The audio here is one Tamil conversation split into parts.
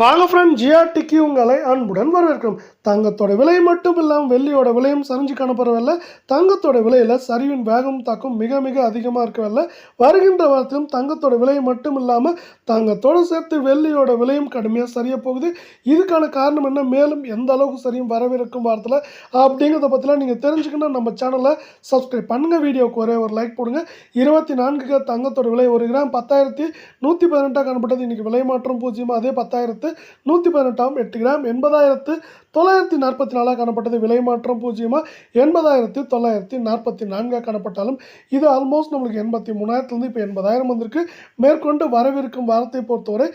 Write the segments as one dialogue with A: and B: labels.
A: வாங்க ஃப்ரெண்ட் ஜிஆர்டிக்கு உங்களை அன்புடன் வரவேற்கிறோம். தங்கத்தோட விலை மட்டும் இல்லாமல் வெள்ளியோட விலையும் சரிஞ்சு காணப்படவில்லை. தங்கத்தோட விலையில் சரிவின் வேகம் தாக்கம் மிக மிக அதிகமாக இருக்கவில்லை. வருகின்ற வாரத்திலும் தங்கத்தோட விலை மட்டும் இல்லாமல் தங்கத்தோடு சேர்த்து வெள்ளியோட விலையும் கடுமையாக சரிய போகுது. இதுக்கான காரணம் என்ன? மேலும் எந்த அளவுக்கு சரியும் வரவிருக்கும் வாரத்தில்? அப்படிங்கிறத பற்றிலாம் நீங்கள் தெரிஞ்சுக்கணும். நம்ம சேனலை சப்ஸ்கிரைப் பண்ணுங்கள் வீடியோவுக்கு ஒரே ஒரு லைக் போடுங்க. இருபத்தி நான்கு தங்கத்தோட விலை ஒரு கிராம் பத்தாயிரத்தி நூற்றி பதினெட்டாக காணப்பட்டது. இன்றைக்கி விலை மாற்றம் பூஜ்ஜியமாக அதே பத்தாயிரத்தி நூற்றி பதினெட்டாம் எட்டு கிராம் எண்பதாயிரத்து தொள்ளாயிரத்தி நாற்பத்தி நாலாக காணப்பட்டது. விலை மாற்றம் பூஜ்ஜியமாக எண்பதாயிரத்தி தொள்ளாயிரத்தி நாற்பத்தி நான்காக காணப்பட்டாலும் இது ஆல்மோஸ்ட் நம்மளுக்கு எண்பத்தி மூணாயிரத்துலேருந்து இப்போ எண்பதாயிரம் வந்திருக்கு. மேற்கொண்டு வரவிருக்கும் வாரத்தை பொறுத்தவரை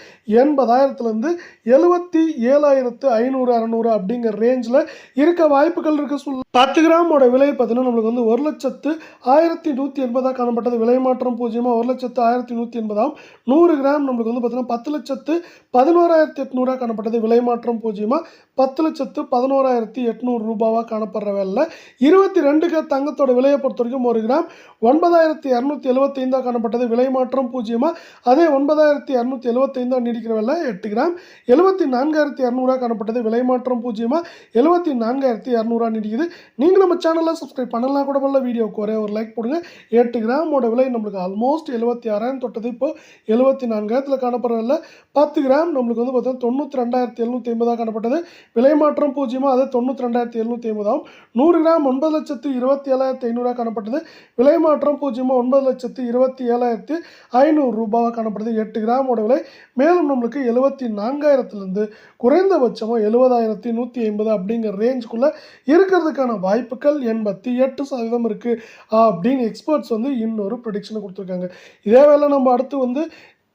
A: எண்பதாயிரத்துலேருந்து எழுபத்தி ஏழாயிரத்து ஐநூறு அறநூறு அப்படிங்கிற ரேஞ்சில் இருக்க வாய்ப்புகள் இருக்குது சொல்ல. பத்து கிராமோட விலை பார்த்தீங்கன்னா நம்மளுக்கு வந்து ஒரு லட்சத்து ஆயிரத்தி நூற்றி எண்பதாக காணப்பட்டது. விலை மாற்றம் பூஜ்ஜியமாக ஒரு லட்சத்து ஆயிரத்தி நூற்றி எண்பதாம். நூறு கிராம் நம்மளுக்கு வந்து பார்த்தீங்கன்னா பத்து லட்சத்து பதினோராயிரத்தி எட்நூறாக காணப்பட்டது. விலை மாற்றம் பூஜ்ஜியமாக பத்து லட்சத்து பதினோராயிரத்தி எட்நூறு ரூபாவாக காணப்படுற வேலை இருபத்தி ரெண்டுக்கு தங்கத்தோட விலையை பொறுத்த வரைக்கும் ஒரு கிராம் ஒன்பதாயிரத்தி இரநூத்தி எழுபத்தைந்தாக காணப்பட்டது. விலை மாற்றம் பூஜ்ஜியமாக அதே ஒன்பதாயிரத்தி இரநூத்தி எழுபத்தைந்தாக நீடிக்கிற விலை எட்டு கிராம் எழுபத்தி நான்காயிரத்தி இரநூறுவா காணப்பட்டது. விலை மாற்றம் பூஜ்ஜியமாக எழுபத்தி நான்காயிரத்தி இரநூறுவா நீடிக்குது. நீங்கள் நம்ம சேனலில் சப்ஸ்கிரைப் பண்ணலாம் கூட பண்ணல வீடியோவுக்கு ஒரே ஒரு லைக் போடுங்க. எட்டு கிராமோட விலை நம்மளுக்கு ஆல்மோஸ்ட் எழுபத்தி ஆறாயிரம் தொட்டது. இப்போ எழுபத்தி நான்காயிரத்தில் காணப்படுறதில்ல பத்து கிராம் நம்மளுக்கு வந்து பார்த்தீங்கன்னா தொண்ணூற்றி ரெண்டாயிரத்தி எழுநூற்றி ஐம்பதாக காணப்பட்டது. விலை மாற்றம் பூஜ்ஜியமாக அது தொண்ணூற்றி ரெண்டாயிரத்தி எழுநூற்றி ஐம்பதாகும் நூறு கிராம் ஒன்பது லட்சத்து இருபத்தி ஏழாயிரத்தி ஐநூறாக காணப்பட்டது. விலை மாற்றம் பூஜ்ஜியமாக ஒன்பது லட்சத்து இருபத்தி ஏழாயிரத்தி ஐநூறு ரூபாவாக காணப்படுது. எட்டு கிராமோட விலை மேலும் நம்மளுக்கு எழுபத்தி நான்காயிரத்துலேருந்து குறைந்தபட்சமாக எழுபதாயிரத்தி நூற்றி ஐம்பது அப்படிங்கிற ரேஞ்சுக்குள்ளே இருக்கிறதுக்கான வாய்ப்புகள் எண்பத்தி எட்டு சதவீதம் இருக்குது அப்படின்னு எக்ஸ்பர்ட்ஸ் வந்து இன்னொரு ப்ரொடிக்ஷனை கொடுத்துருக்காங்க. இதே வேலை நம்ம அடுத்து வந்து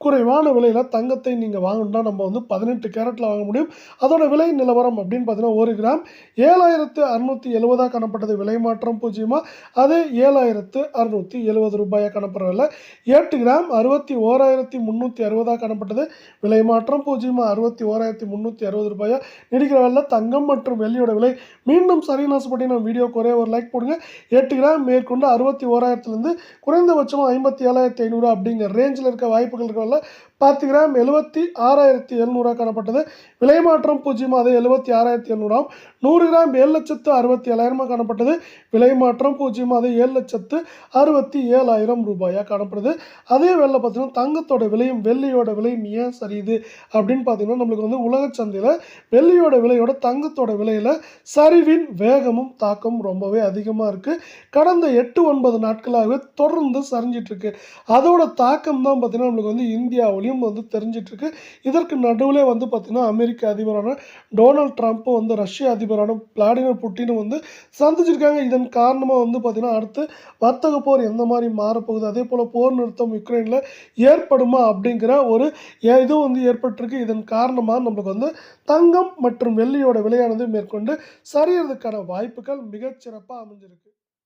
A: குறைவான விலையில் தங்கத்தை நீங்கள் வாங்கணும்னா நம்ம வந்து பதினெட்டு கேரட்டில் வாங்க முடியும். அதோட விலை நிலவரம் அப்படின்னு பார்த்தீங்கன்னா ஒரு கிராம் ஏழாயிரத்து அறுநூற்றி எழுபதாக காணப்பட்டது. விலை மாற்றம் பூஜ்ஜியமாக அது ஏழாயிரத்து அறுநூற்றி எழுபது ரூபாயாக காணப்படுறதில்ல எட்டு கிராம் அறுபத்தி ஓராயிரத்தி முந்நூற்றி அறுபதாக காணப்பட்டது. விலை மாற்றம் பூஜ்ஜியமாக அறுபத்தி ஓராயிரத்தி முந்நூற்றி அறுபது ரூபாயாக நீடிக்கிற வேலை தங்கம் மற்றும் வெள்ளியோட விலை. மீண்டும் சரின்னு ஆசைப்பட்டு நம்ம வீடியோ குறைய ஒரு லைக் போடுங்க. எட்டு கிராம் மேற்கொண்டு அறுபத்தி ஓராயிரத்துலேருந்து குறைந்தபட்சமாக ஐம்பத்தி ஏழாயிரத்தி ஐநூறு அப்படிங்கிற ரேஞ்சில் இருக்க வாய்ப்புகள் இருக்கிற இருக்கல பத்து கிராம் எழுபத்தி ஆறாயிரத்தி எழுநூறாக காணப்பட்டது. விலை மாற்றம் பூஜ்ஜியம் அது எழுபத்தி ஆறாயிரத்தி எழுநூறாம் நூறு கிராம் ஏழு லட்சத்து அறுபத்தி ஏழாயிரமாக காணப்பட்டது. விலை மாற்றம் பூஜ்ஜியம் அது ஏழு லட்சத்து அறுபத்தி ஏழாயிரம் ரூபாயாக காணப்படுது. அதே வேலை பார்த்தீங்கன்னா தங்கத்தோட விலையும் வெள்ளியோட விலையும் ஏன் சரியுது அப்படின்னு பார்த்தீங்கன்னா நம்மளுக்கு வந்து உலக சந்தையில் வெள்ளியோட விலையோட தங்கத்தோட விலையில் சரிவின் வேகமும் தாக்கமும் ரொம்பவே அதிகமாக இருக்குது கடந்த எட்டு ஒன்பது நாட்களாகவே தொடர்ந்து சரிஞ்சிட்டு இருக்கு. அதோட தாக்கம் தான் பார்த்தீங்கன்னா நம்மளுக்கு வந்து இந்தியாவிலையும் வந்து தெரிஞ்சிட்ருக்கு. இதற்கு நடுவில் வந்து பார்த்திங்கன்னா அமெரிக்க அதிபரான டொனால்ட் ட்ரம்ப்பும் வந்து ரஷ்ய அதிபரான விளாடிமிர் புட்டினும் வந்து சந்திச்சிருக்காங்க. இதன் காரணமாக வந்து பார்த்திங்கன்னா அடுத்து வர்த்தக போர் எந்த மாதிரி மாறப்போகுது அதே போல் போர் நிறுத்தம் யுக்ரைனில் ஏற்படுமா அப்படிங்கிற ஒரு ஏ- இதுவும் வந்து ஏற்பட்டிருக்கு. இதன் காரணமாக நம்மளுக்கு வந்து தங்கம் மற்றும் வெள்ளியோட விலையானது மேற்கொண்டு சரியறதுக்கான வாய்ப்புகள் மிகச்சிறப்பாக அமைஞ்சிருக்கு.